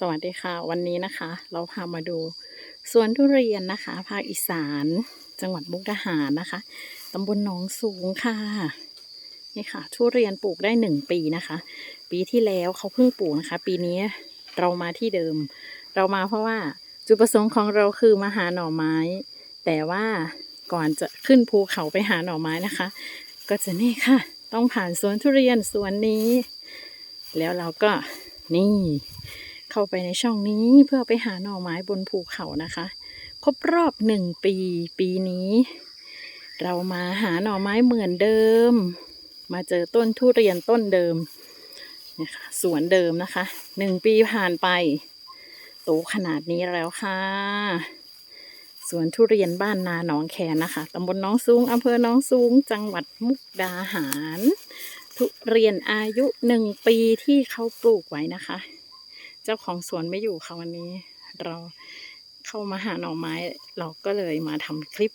สวัสดีค่ะ วันนี้นะคะ เราพามาดูสวนทุเรียนนะคะ ภาคอีสาน จังหวัดมุกดาหารนะคะตำบลหนองสูงค่ะ นี่ค่ะ ทุเรียนปลูกได้หนึ่งปีนะคะ ปีที่แล้วเขาเพิ่งปลูกนะคะ ปีนี้เรามาที่เดิม เรามาเพราะว่าจุดประสงค์ของเราคือมาหาหน่อไม้ แต่ว่าก่อนจะขึ้นภูเขาไปหาหน่อไม้นะคะ ก็จะนี่ค่ะ ต้องผ่านสวนทุเรียนสวนนี้ แล้วเราก็นี่ เข้าไปในช่องนี้เพื่อไปหาหน่อไม้บนภูเขานะคะ ครบรอบหนึ่งปีปีนี้ เรามาหาหน่อไม้เหมือนเดิม มาเจอต้นทุเรียนต้นเดิมนี่ยค่ะสวนเดิมนะคะหนึ่งปีผ่านไปโตขนาดนี้แล้วค่ะสวนทุเรียนบ้านนาหนองแคนนะคะตำบลน้องสูงอำเภอหน้องสูง จังหวัดมุกดาหาร ทุเรียนอายุหนึ่งปีที่เขาปลูกไว้นะคะ เจ้าของสวนไม่อยู่ค่ะวันนี้ เราเข้ามาหาหน่อไม้ เราก็เลยมาทำคลิป